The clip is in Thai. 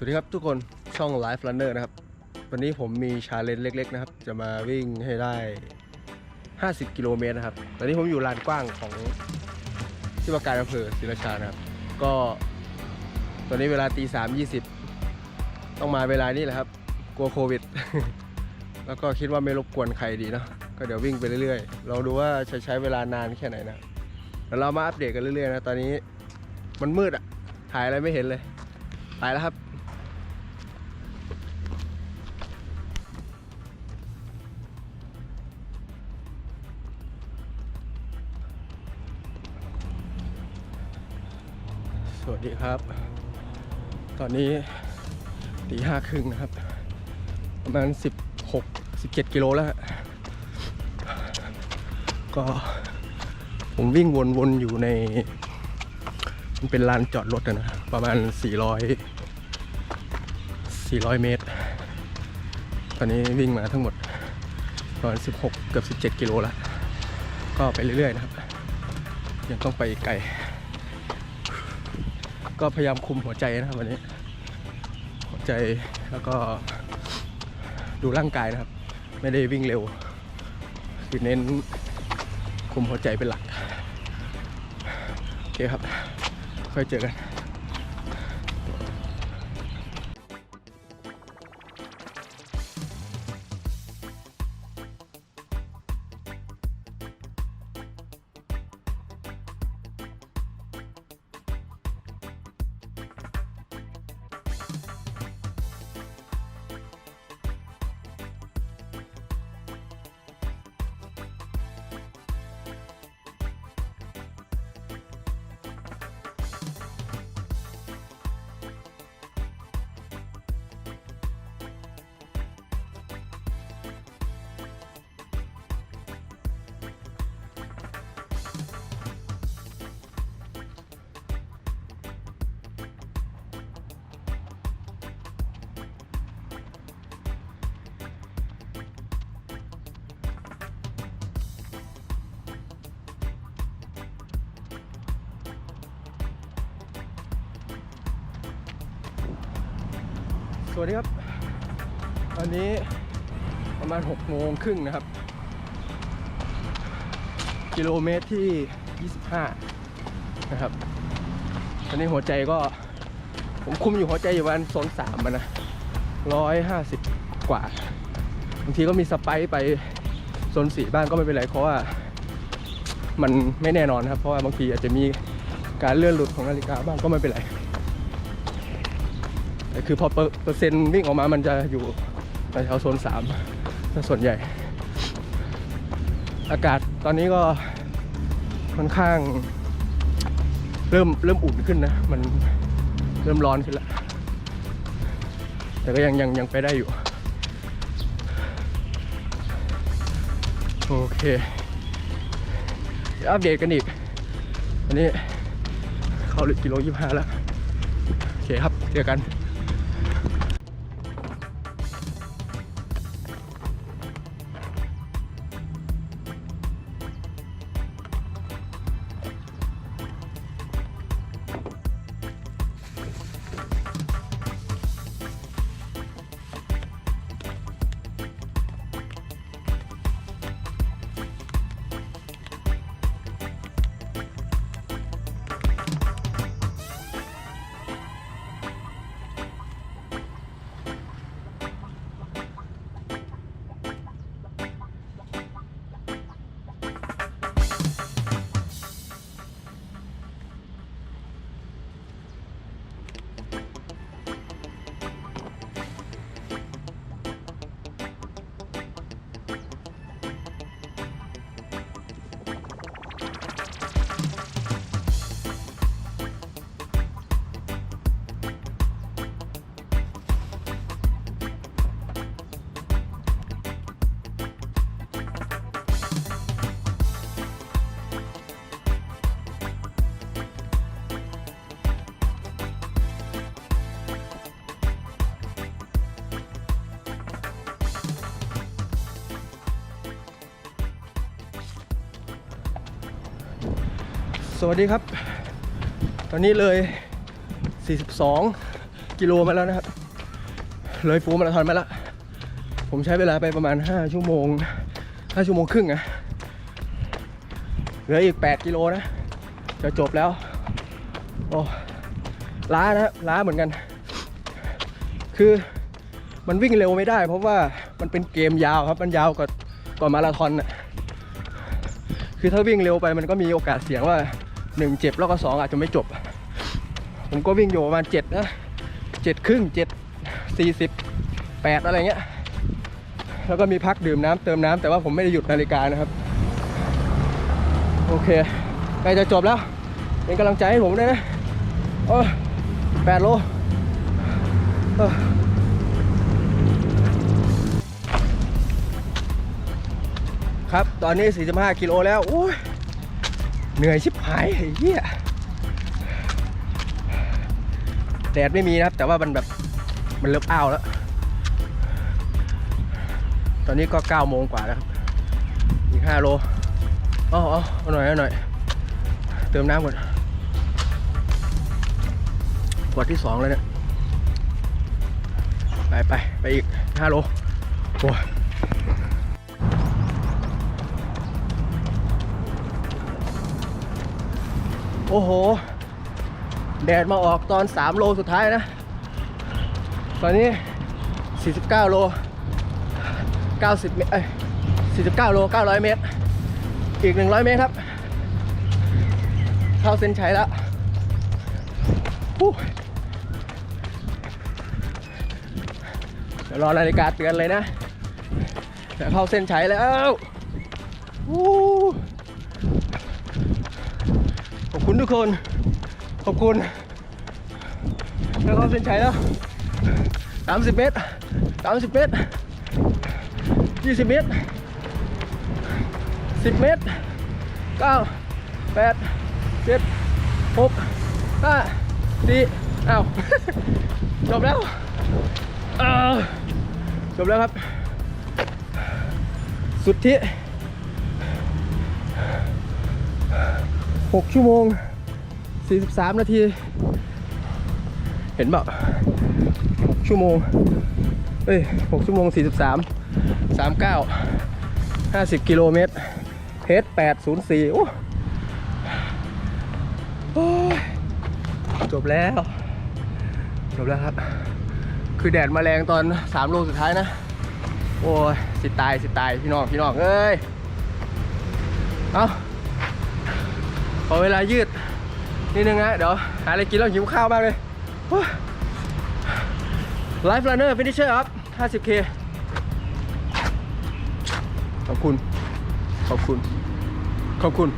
สวัสดีครับทุกคนช่อง Life Runner นะครับ วันนี้ผมมีชาเลนจ์เล็ก ๆ นะครับ จะมาวิ่งให้ได้ 50 กิโลเมตรนะครับ ตอนนี้ผมอยู่ลานกว้างของที่ว่าการอำเภอศรีราชานะครับ ก็ตอนนี้เวลาตีสามยี่สิบต้องมาเวลานี้แหละครับ กลัวโควิด แล้วก็คิดว่าไม่รบกวนใครดีเนาะก็เดี๋ยววิ่งไปเรื่อยๆลองดูว่าจะใช้เวลานานแค่ไหนนะแล้วเรามาอัปเดตกันเรื่อยๆนะตอนนี้มันมืดอะถ่ายอะไรไม่เห็นเลยไปแล้วครับ ดีครับ ตอนนี้ตีห้าครึ่งนะครับ ประมาณ 16 17 กิโลแล้ว ก็ผมวิ่งวนๆอยู่ใน มันเป็นลานจอดรถอะนะประมาณ 400 400 เมตร ตอนนี้วิ่งมาทั้งหมดประมาณ 16 เกือบ 17 กิโลแล้ว ก็ไปเรื่อยๆนะครับ ยังต้องไปไกล ก็พยายามคุมหัวใจนะครับวันนี้ หัวใจแล้วก็ดูร่างกายนะครับ ไม่ได้วิ่งเร็วคือเน้นคุมหัวใจเป็นหลัก โอเคครับ ค่อยเจอกัน วัสดีครับ ตอนนี้ประมาณ 6 โมงครึ่งนะครับ กิโลเมตรที่ 25 นะครับ ตอนนี้หัวใจก็ ผมคุมอยู่หัวใจอยู่ประมาณโซนสามนะร้อยห้าสิบกว่า บางทีก็มีสไปไปโซนสี่บ้างก็ไม่เป็นไรเพราะว่ามันไม่แน่นอนครับ เพราะว่าบางทีอาจจะมีการเลื่อนหลุดของนาฬิกาบ้างก็ไม่เป็นไร คือพอเปอร์เปอร์เซ็นต์วิ่งออกมามันจะอยู่แถวโซนสามส่วนใหญ่ อากาศตอนนี้ก็ค่อนข้าง เริ่มเริ่มอุ่นขึ้นนะ มันเริ่มร้อนขึ้นแล้วแต่ก็ยังยังยังไปได้อยู่ โอเคอัปเดตกันอีกวันนี้เข้าลิกิโลยี่ห้าแล้ว โอเคครับ เจอกัน สวัสดีครับ ตอนนี้เลย 42 กิโลมาแล้วนะครับ เลยฟูลมาราธอนมาแล้ว ผมใช้เวลาไปประมาณ 5 ชั่วโมง 5 ชั่วโมงครึ่งอะเหลืออีก 8 กิโลนะ จะจบแล้ว โอ้ล้านะล้าเหมือนกัน คือมันวิ่งเร็วไม่ได้ เพราะว่ามันเป็นเกมยาวครับ มันยาวกว่ากว่ามาราธอนน่ะคือถ้าวิ่งเร็วไปมันก็มีโอกาสเสี่ยงว่า หนึ่งเจ็บแล้วก็สองอาจจะไม่จบ ผมก็วิ่งอยู่ประมาณเจ็ดนะเจ็ดครึ่งเจ็ดสี่สิบแปดอะไรเงี้ย แล้วก็มีพักดื่มน้ำเติมน้ำแต่ว่าผมไม่ได้หยุดนาฬิกานะครับ โอเคใกล้จะจบแล้ว เป็นกำลังใจให้ผมด้วยนะโอ้แปดโลครับ ตอนนี้ 45 กิโลแล้วโอ้ย เหนื่อยชิบหายไอ้เหี้ยแดดไม่มีนะครับ แต่ว่ามันแบบมันเริ่มอ้าวแล้ว ตอนนี้ก็9โมงกว่าแล้วครับ อีก5โลเอาเอาเอาหน่อยเอาหน่อย เติมน้ำก่อนขวดที่2แล้วเนี่ย ไปไปไปอีก5โลโอ้ โอ้โห แดดมาออกตอน 3 โลสุดท้ายนะ ตอนนี้ 49 โล 90เมตรเอ้ย49 โล 900 เมตร อีก 100 เมตรครับ เข้าเส้นชัยแล้วเดี๋ยวรอนาฬิกาเตือนเลยนะเดี๋ยวเข้าเส้นชัยแล้วฮู้ขอบคุณ ทุกคน ขอบคุณแล้วเข้าเส้นชัยแล้ว 30 เมตร 30 เมตร 20 เมตร 10 เมตร 9 8 7 6 5 4อ้าว จบแล้วเอ้าจบแล้วครับ สุดที่ 6 ชั่วโมง 43 นาที เห็นเปล่าชั่วโมง เอ้ย6ชั่วโมง 43 39 50 กิโลเมตรเพจ804 โอ้โอ้ยจบแล้ว จบแล้วครับ คือแดดมาแรงตอน 3 โลสุดท้ายนะ โอ้ย สิตาย สิตาย พี่น้อง พี่น้อง เอ้ย เอาขอเวลายืด นิดนึงนะเดี๋ยวหาอะไรกินแล้วหิวข้าวมากเลยไลฟ์ r ันเนอร์ฟินิชเชอร์ครับ 50k ขอบคุณ ขอบคุณ ขอบคุณ